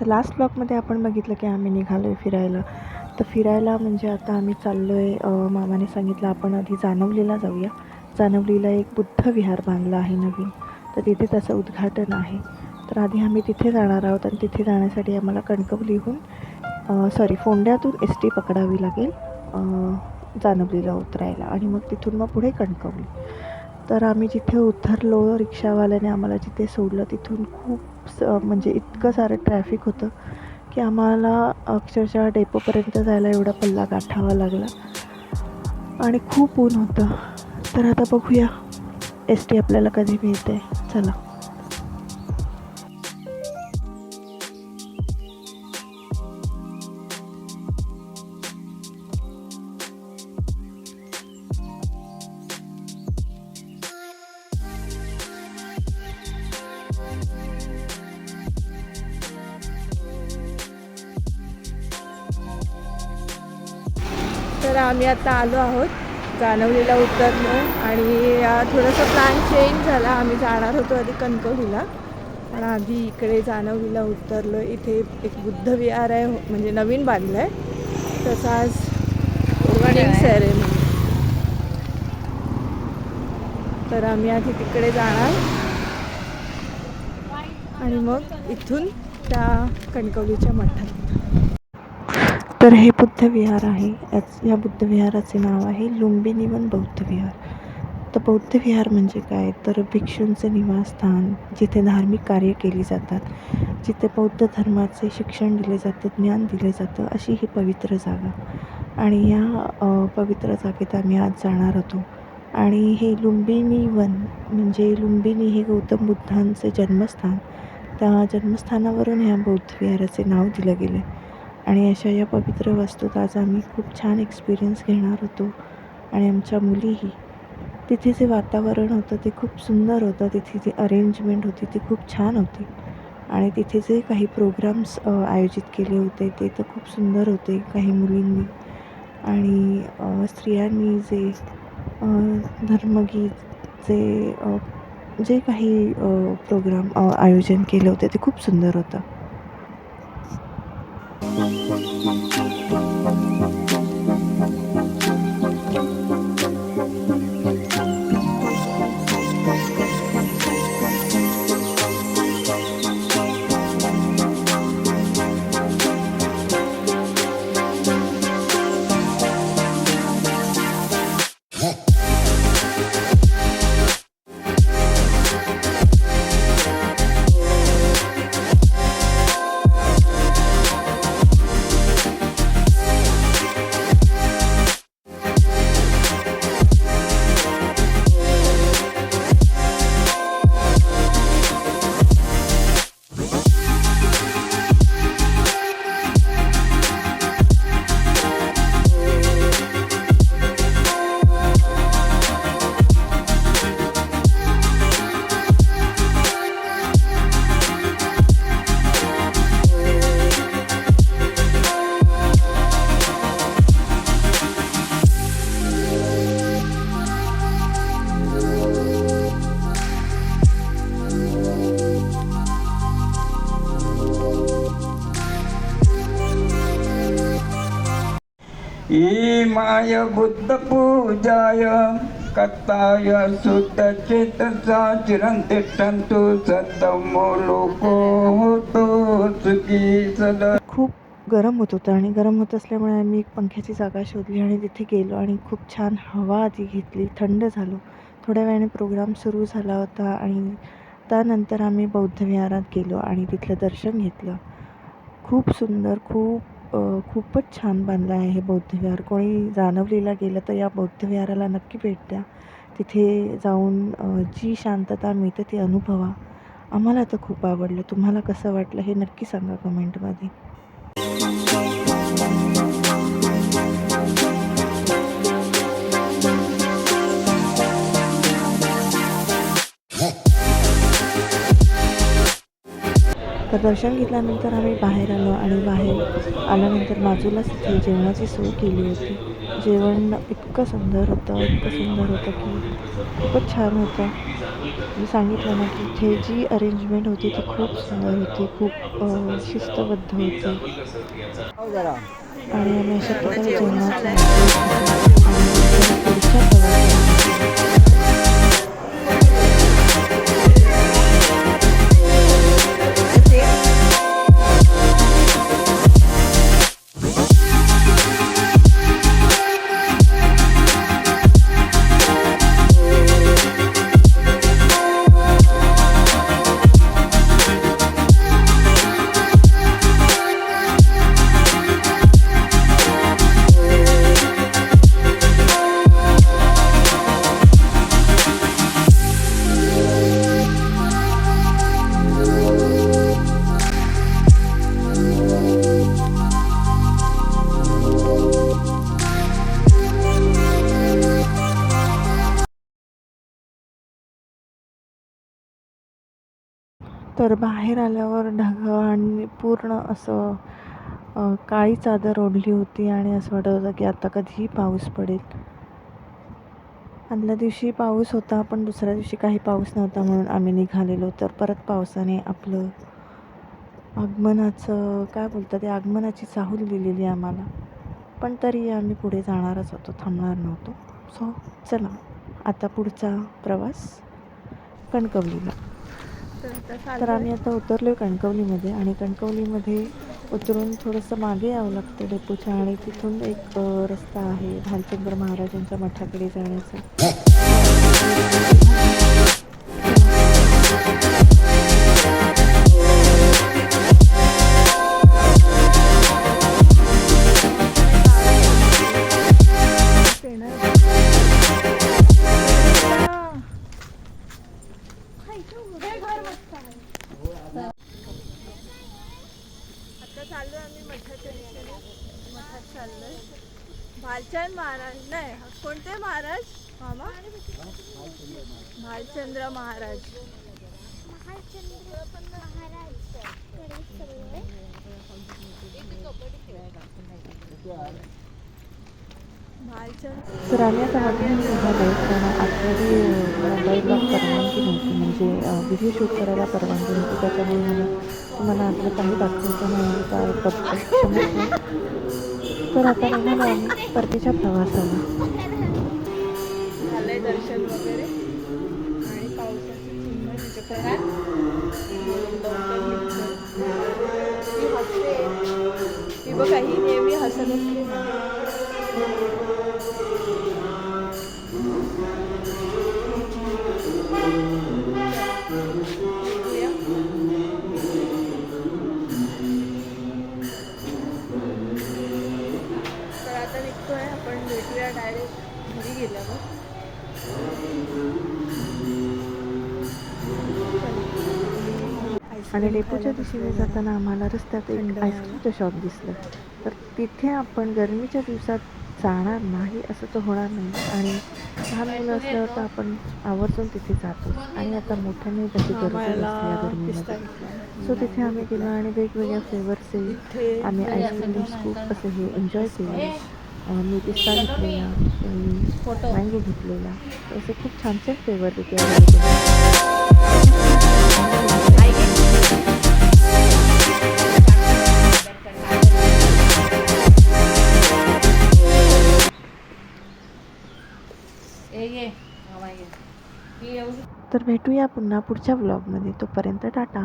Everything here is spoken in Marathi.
तर लास्ट ब्लॉकमध्ये आपण बघितलं की आम्ही निघालो आहे फिरायला. तर फिरायला म्हणजे आता आम्ही चाललो आहे मामाने सांगितलं आपण आधी जानवलीला जाऊया. जानवलीला एक बुद्ध विहार बांधला आहे नवीन. तर तिथे त्याचं उद्घाटन आहे. तर आधी आम्ही तिथे जाणार आहोत आणि तिथे जाण्यासाठी आम्हाला कणकवलीहून सॉरी फोंड्यातून एस टी पकडावी लागेल जानवलीला उतरायला. आणि मग तिथून मग पुढे कणकवली. तर आम्ही जिथे उतरलो रिक्षावाल्याने आम्हाला जिथे सोडलं तिथून खूप स म्हणजे इतकं सारं ट्रॅफिक होतं की आम्हाला अक्षरशः डेपोपर्यंत जायला एवढा पल्ला गाठावा लागला. आणि खूप ऊन होतं. तर आता बघूया. एस टी आपल्याला कधी मिळते चला. तर आम्ही आता आलो आहोत जानवलीला उतरलो आणि थोडंसं प्लॅन चेंज झाला. आम्ही जाणार होतो आधी कणकवलीला. पण आधी इकडे जानवलीला उतरलो. इथे एक बुद्ध विहार आहे हो, म्हणजे नवीन बांधलं आहे. तसं आज ओपनिंग सेरेमनी तर आम्ही आधी तिकडे जाणार. आणि मग इथून त्या कणकवलीच्या मठात. तर हे बुद्ध विहार आहे. याच या बुद्ध विहाराचे नाव आहे लुंबिनीवन बौद्ध विहार तर बौद्ध विहार म्हणजे काय? तर भिक्षूंचे निवासस्थान जिथे धार्मिक कार्य केली जातात. जिथे बौद्ध धर्माचे शिक्षण दिले जाते ज्ञान दिले जातं अशी ही पवित्र जागा. आणि या पवित्र जागेत आम्ही आज जाणार होतो. आणि हे लुंबिनी वन म्हणजे लुंबिनी हे गौतम बुद्धांचे जन्मस्थान. त्या जन्मस्थानावरून ह्या बौद्ध विहाराचे नाव दिलं गेलं आणि अशा या पवित्र वस्तूत आज आम्ही खूप छान एक्सपिरियन्स घेणार होतो. आणि आमच्या मुलीही. तिथे जे वातावरण होतं ते खूप सुंदर होतं. तिथे जी अरेंजमेंट होती ती खूप छान होती. आणि तिथे जे काही प्रोग्राम्स आयोजित केले होते ते तर खूप सुंदर होते काही मुलींनी. आणि स्त्रियांनी जे धर्मगीत जे जे काही प्रोग्राम आयोजन केलं होते ते खूप सुंदर होतं. Thank you. माय बुद्ध पूजाय कथाय सुत चेतसा चिरंतिष्ठन्तु सतमो लोको होतो सुखी सदा खूप गरम होत होतं आणि गरम होत असल्यामुळे आम्ही एक पंख्याची जागा शोधली आणि तिथे गेलो आणि खूप छान हवा आधी घेतली थंड झालो. थोड्या वेळाने प्रोग्राम सुरू झाला होता आणि त्यानंतर आम्ही बौद्ध विहारात गेलो आणि तिथलं दर्शन घेतलं. खूप सुंदर खूप खूपच छान बांधलं आहे हे बौद्ध विहार कोणी जाणवलीला गेलं तर या बौद्ध विहाराला नक्की भेट द्या. तिथे जाऊन जी शांतता मिळते ती अनुभवा. आम्हाला तर खूप आवडलं. तुम्हाला कसं वाटलं हे नक्की सांगा कमेंटमध्ये. तर दर्शन घेतल्यानंतर आम्ही बाहेर आलो आणि बाहेर आल्यानंतर बाजूलाच तिथे जेवणाची सोय केली होती. जेवण इतकं सुंदर होतं इतकं सुंदर होतं की खूपच छान होतं. मी सांगितलं ना की इथे जी अरेंजमेंट होती ती खूप सुंदर होती खूप शिस्तबद्ध होती. आणि आम्ही अशा प्रकारे जेवणाचा तर बाहेर आल्यावर ढगांनी पूर्ण असं काळी चादर ओढली होती आणि असं वाटत होतं की आता कधीही पाऊस पडेल. आदल्या दिवशी पाऊस होता पण दुसऱ्या दिवशी काही पाऊस नव्हता म्हणून आम्ही निघालेलो. तर परत पावसाने आपलं आगमनाचं काय बोलतात ते आगमनाची चाहूल दिलेली आम्हाला. पण तरी आम्ही पुढे जाणारच होतो थांबणार नव्हतो. सो चला आता पुढचा प्रवास कणकवलीला. तर आम्ही आता उतरलो आहे कणकवलीमध्ये आणि कणकवलीमध्ये उतरून थोडंसं मागे यावं लागतं डेपूच्या आणि तिथून एक रस्ता आहे. भालचंद्र महाराजांच्या मठाकडे जाण्याचा. आता चाललो आम्ही मठाच्या दिशेने. मठात चाललोय. भालचंद महाराज नाही कोणते महाराज? मामा? भालचंद्र महाराज. महाराज. तर आम्ही आता मधून निघालो कारण आतमध्ये परवानगी नव्हती म्हणजे व्हिडिओ शूट करायला परवानगी नव्हती त्याच्यामुळे मला तुम्हाला आपलं काही दाखवायचं नाही काय क्षमस्व तर आता आम्हाला आम्ही परतीच्या प्रवासाला. झालंय दर्शन वगैरे. आणि पावसाची चिन्ह तिथे ती बघा ही नेहमी हसत असते. आणि डेपोच्या दिशेने जाताना आम्हाला रस्त्यात एक आईस्क्रीमचं शॉप दिसलं. तर तिथे आपण गरमीच्या दिवसात जाणार नाही असं तर होणार नाही. आणि लहान मुलं असल्यावर तर आपण आवर्जून तिथे जातो. आणि आता मोठ्याने गरज असते या गरमीमध्ये. सो तिथे आम्ही गेलो आणि वेगवेगळ्या फ्लेवरचे आम्ही आईस्क्रीम स्कूप असे हे एन्जॉय केले. मी पिस्ता घेतलेला मँगो घेतलेला. असे खूप छान छान फ्लेवर तिथे तर भेटूया पुन्हा पुढच्या ब्लॉगमध्ये तोपर्यंत टाटा.